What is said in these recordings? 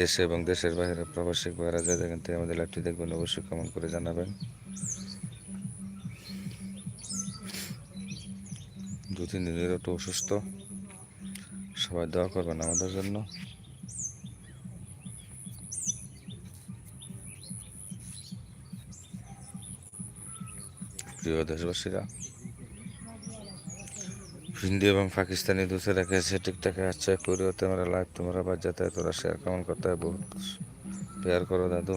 দেশে এবং দেশের বাইরে প্রবাসী ভাইরা যায় যেখান থেকে আমাদের লাইভটি দেখবেন, অবশ্যই কমেন্ট করে জানাবেন। দু তিন দিনের একটু অসুস্থ। সবাই দোয়া করবেন আমাদের জন্য। প্রিয় দেশবাসীরা হিন্দি এবং পাকিস্তানি দুসে দেখা যাচ্ছে ঠিকঠাক আছে করিও। তোমরা লাইভ তোমরা বাজাতে তোরা শেয়ার কেমন করতে হয়, বহুত শেয়ার করো দাদু।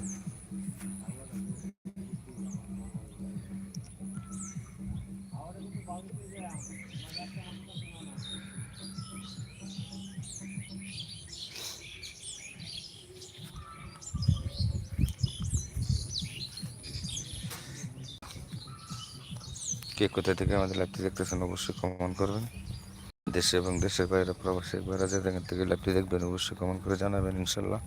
কে কোথায় থেকে আমাদের লাইভটি দেখতেছেন অবশ্যই কমেন্ট করবেন। দেশে এবং দেশের বাইরে প্রবাসী বাইরে যেখান থেকে লাইভটি দেখবেন, অবশ্যই কমেন্ট করে জানাবেন, ইনশাল্লাহ।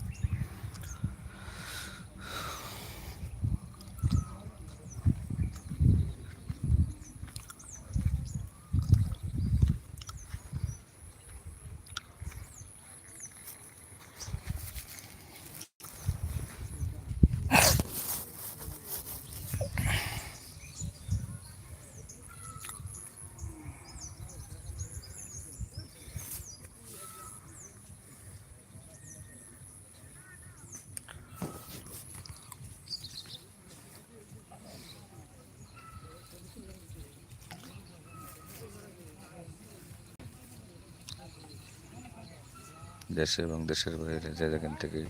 দেশে এবং দেশের বাইরে যে যেখান থেকে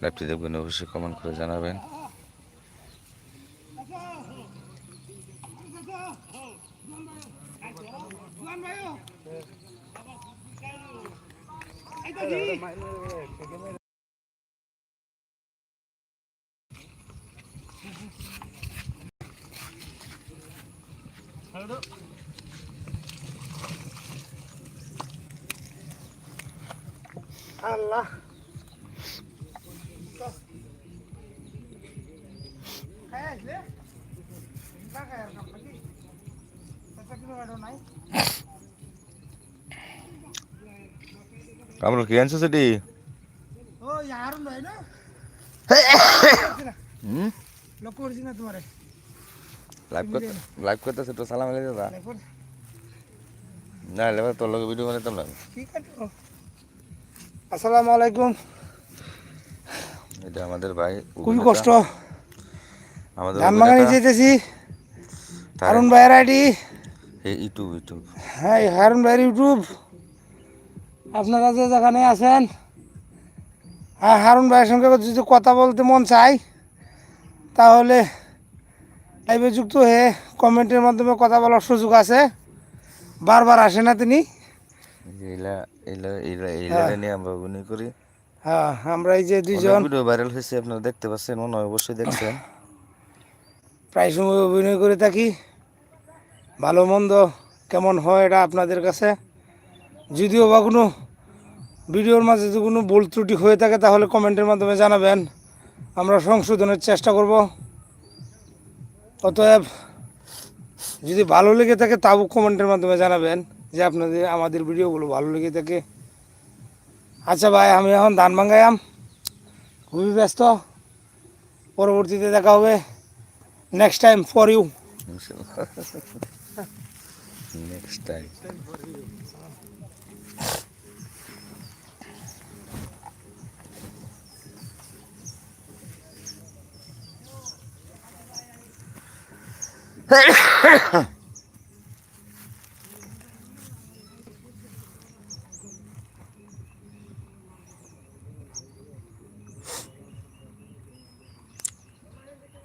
লাইভটি দেখবেন অবশ্যই কমেন্ট করে জানাবেন। আল্লাহ। আমরা কি আনছো সেটি ও ಯಾರು না? হুম? লোক করছি না তোমারে। লাইভ করতে লাইভ করতেছে তো সালাম আলাইকুম না লেবার তোর লগে ভিডিও বানাইতাম না আসসালামু আলাইকুম। এটা আমাদের ভাই খুবই কষ্ট। আমাদের ধান যেতেছি। হারুন ভাইয়ের আইডি। YouTube YouTube. হ্যাঁ হারুন ভাইয়ের ইউটিউব। আপনারা যে যেখানে আছেন হ্যাঁ হারুন ভাইয়ের সঙ্গে যদি কথা বলতে মন চাই তাহলে লাইভে যুক্ত হয়ে কমেন্টের মাধ্যমে কথা বলার সুযোগ আছে। বারবার আসে না তিনি। নিয়ে আমরা অভিনয় করি। হ্যাঁ আমরা এই যে দুইজন ভিডিও ভাইরাল হয়েছে আপনারা দেখতে পাচ্ছেন মনে হয় অবশ্যই দেখছেন। প্রায় সময় অভিনয় করে থাকি। ভালো মন্দ কেমন হয় এটা আপনাদের কাছে? যদিও বা কোনো ভিডিওর মাঝে যদি কোনো ভুল ত্রুটি হয়ে থাকে তাহলে কমেন্টের মাধ্যমে জানাবেন। আমরা সংশোধনের চেষ্টা করব। অতএব যদি ভালো লেগে থাকে তাও কমেন্টের মাধ্যমে জানাবেন। যে আপনাদের আমাদের ভিডিওগুলো ভালো লেগে থাকে। আচ্ছা ভাই, আমি এখন ধান ভাঙ্গায়াম খুবই ব্যস্ত। পরবর্তীতে দেখা হবে। Next time for you next time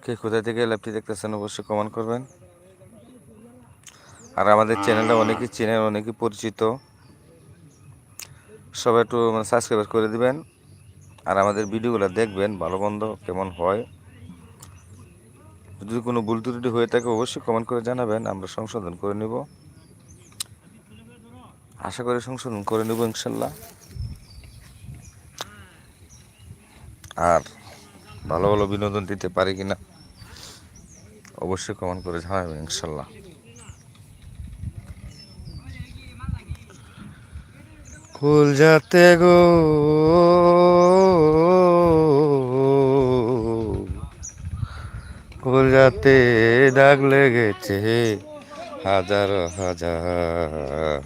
কে কোথা থেকে ল্যাপটি দেখতেছেন অবশ্যই কমেন্ট করবেন। আর আমাদের চ্যানেলটা অনেকেই চেনেন, অনেকেই পরিচিত। সবাই একটু মানে সাবস্ক্রাইব করে দিবেন। আর আমাদের ভিডিওগুলো দেখবেন, ভালো, মন্দ কেমন হয়। যদি কোনো ভুল ত্রুটি হয়ে থাকে, অবশ্যই কমেন্ট করে জানাবেন, আমরা সংশোধন করে নিব। আশা করি সংশোধন করে নেব, ইনশাল্লাহ। আর ভালো ভালো বিনোদন দিতে পারি কিনা? অবশ্যই কমেন্ট করে জানাবেন, ইনশাল্লাহ। ফুল যাতে গো, ফুল যাতে দাগ লেগেছে, হাজার হাজার।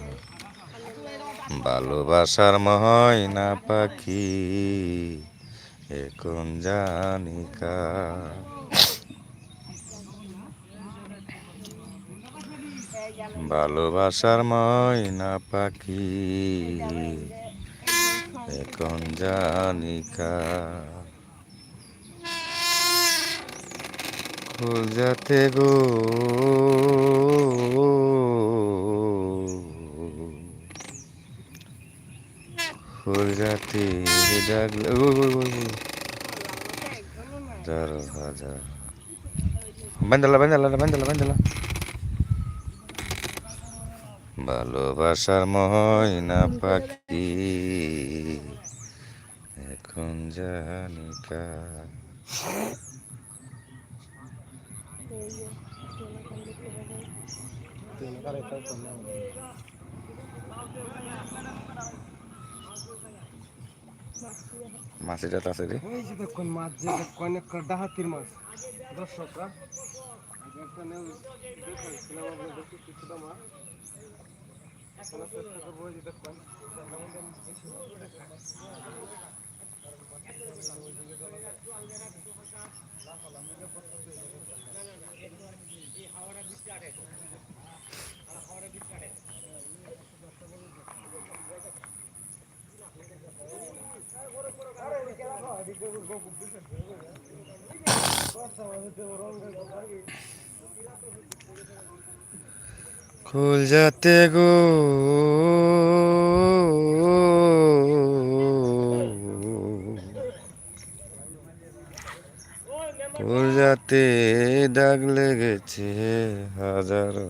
ভালোবাসার ময়না পাখি, এখন জানিকা ভালোবাসার ময়না পাখি এখন জানিকা যাতে গো। যাতে ডাকলে। হাজার বান্দালা বান্দালা বান্দালা বান্দালা ভালোবাসার ময়না পাখি। এখন জানিকা মাছিটা আছে রে। মাছ, যে একটা ডাহাতির মাছ। দর্শকরা আপনাদের কিছুটা মাছ। এখন চেষ্টা করব এই যে দেখুন খুল যাতে গো। ফুল যাতে দাগ লেগেছে হাজারো।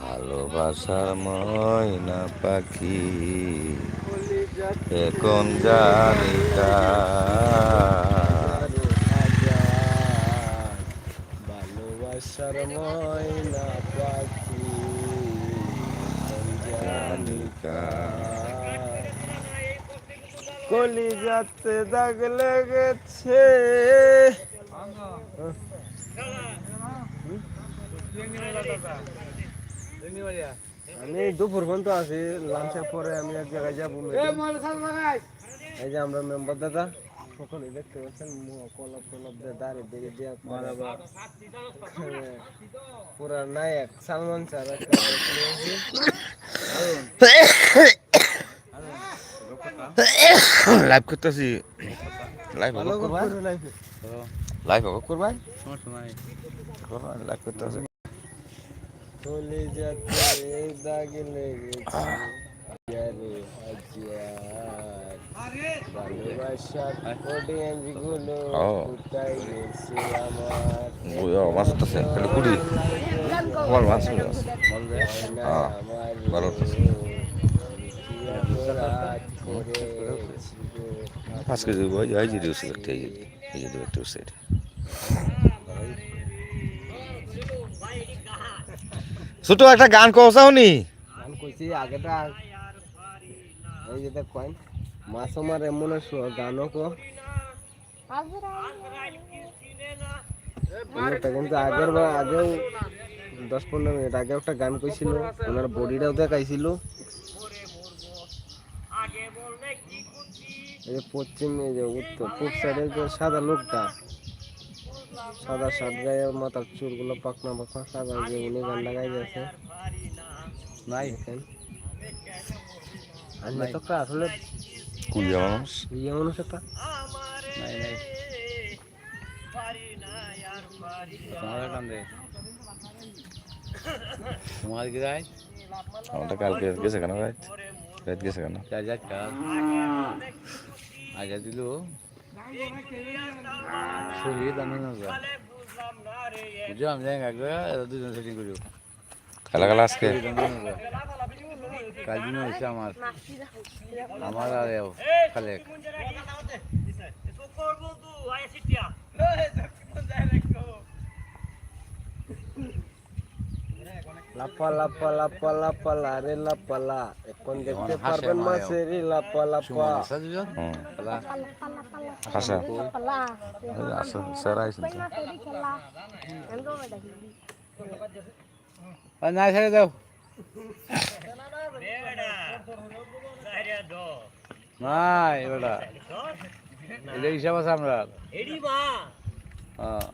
ভালোবাসার ময়না পাখি এখন জানিকা ভালোবাসার ময়না পাখি কলি যাতে দাগ লেগেছে। আমি দুপুর পর্যন্ত আছি লাঞ্চের পরে আমি এক জায়গায় যাব এই যে আমরা মেম্বার দাদা। সকলে দেখতে পাচ্ছেন? কলপ টলপ দিয়ে দাঁড়িয়ে দিয়ে দিয়ে পুরা নায়ক সালমান স্যার। লাইভ করতেছি। লাইভ লাইভ হবে করবাই লাইভ করতেছি। চলে যাতে দাগ লেগেছে আরে হাজার ভালোবাসার অডিয়েন্সগুলো ও। কোথায় গেছে আমার ওই মাছ উঠতেছে খালি একটা ছোট একটা গান কওসাও নি? গান কইছি আগেটা, এই যে দেখ কয়েন মাছ আমার এমন গানও কো কিন্তু আগের বার আগেও দশ পনেরো মিনিট আগে একটা গান কইছিল ওনার বডিটাও দেখাইছিল এই যে পশ্চিম এই যে উত্তর পূব সাইডের যে সাদা লোকটা সাদা শার্ট গায়ে মাথার চুলগুলো পাকনা পাকনা সাদা যে উনি গান লাগাই গেছে তো আসলে কুড়িয়া মানুষ ইয়ে মানুষ একটা নাই নাই তোমার তোমার গিরাই আমারটা কালকে গেছে কেন রাত রাত গেছে কেন চার চার আগে দিল শরীর দামি না বুঝো আমি যাই একবার দুজন সেটিং করিও খেলা খেলা আজকে কাল দিন হয়েছে আমার। আমার আর খালেক। লাপা লাপা লাপা লাপা লারে লাপালা এখন দেখতে হাসে পারবেন আমার মাছের লাপা লাপা। খেলা হাসা. আসো স্যার তো। Gigi. না ছেড়ে দাও। নাই বেটা এটা হিসাব আছে আমরা। হ্যাঁ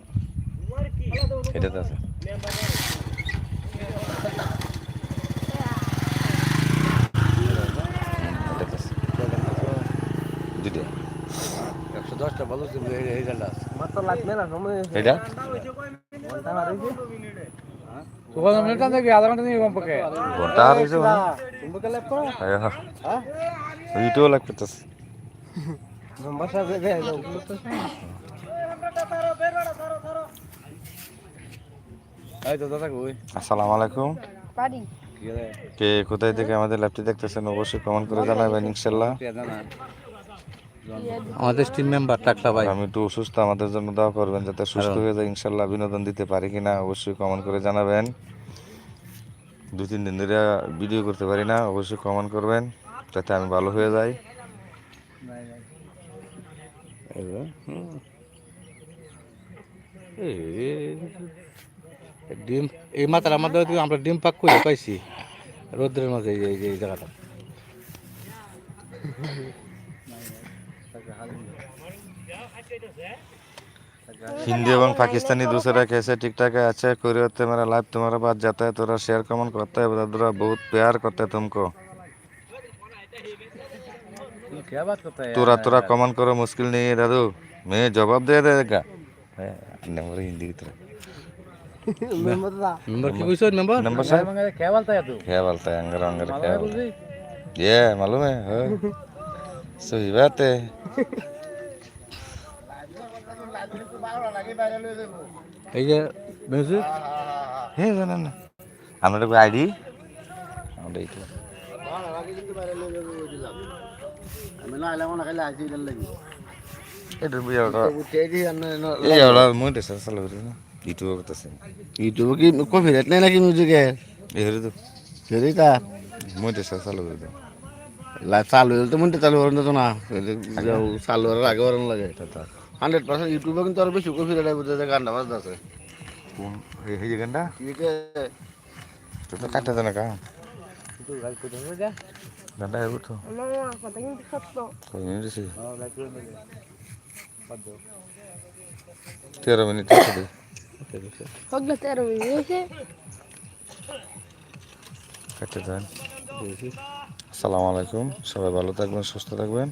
এটা তো আছে। একশো দশটা ভালো ছিল এটা? থেকে আধা ঘণ্টা আর হয়েছে আসসালামু আলাইকুম. কি কোথায় থেকে আমাদের ল্যাপটি দেখতেছেন অবশ্যই কমেন্ট করে জানাবেন ইনশাল্লাহ আমাদের টিম মেম্বার টাকলা ভাই। আমি একটু অসুস্থ আমাদের জন্য দোয়া করবেন যাতে সুস্থ হয়ে যায়। ইনশাল্লাহ বিনোদন দিতে পারি কিনা অবশ্যই কমেন্ট করে জানাবেন। দু তিন দিন ধরে ভিডিও করতে পারি না অবশ্যই কমেন্ট করবেন যাতে আমি ভালো হয়ে যাই। ডিম এই মাথার আমাদের আমরা ডিম পাক করে পাইছি। রোদ্রের মাঝে এই জায়গাটা। हिंदी एवं पाकिस्तानी दूसरा कैसे ठीक ठाक है अच्छा कोई होते मेरा लाइव तुम्हारा बात जाता है थोड़ा शेयर कमेंट करता है बता बहुत प्यार करते है तुमको क्या बात करता है তোরা তোরা কমেন্ট করো মুশকিল নেই है दादू मैं जवाब दे देगा नंबर हिंदी की तरह মেম্বার কি কইছো মেম্বার नंबर साहब यार क्या बोलता है तू क्या बोलता है अंगर अंगर क्या मालूम बोलता है है ये मालूम है हाँ। सही बात है এই যে মিউজিক? হে জানা না আমরা আইডি? আমরা এইটা মই ইউটিউব কি কপিরাইট নেই নাকি মিউজিকে এই হরে তো। মই দেশে চালু করি দাও চালু তো মনটা চালু তো না। চালু হওয়ার আগে লাগে। হান্ড্রেড পার্সেন্ট ইউটিউবে কিন্তু আরও বেশি কপিরাইট আইব যে গানটা বাজতে আছে। কোন? এই এই গানটা? তো কাটা দেনা কা গানটা আইব তো। Mama, katanya di foto. Minute তেরো মিনিট. কাটতে দেন। আসসালামু আলাইকুম। সবাই ভালো থাকবেন সুস্থ থাকবেন।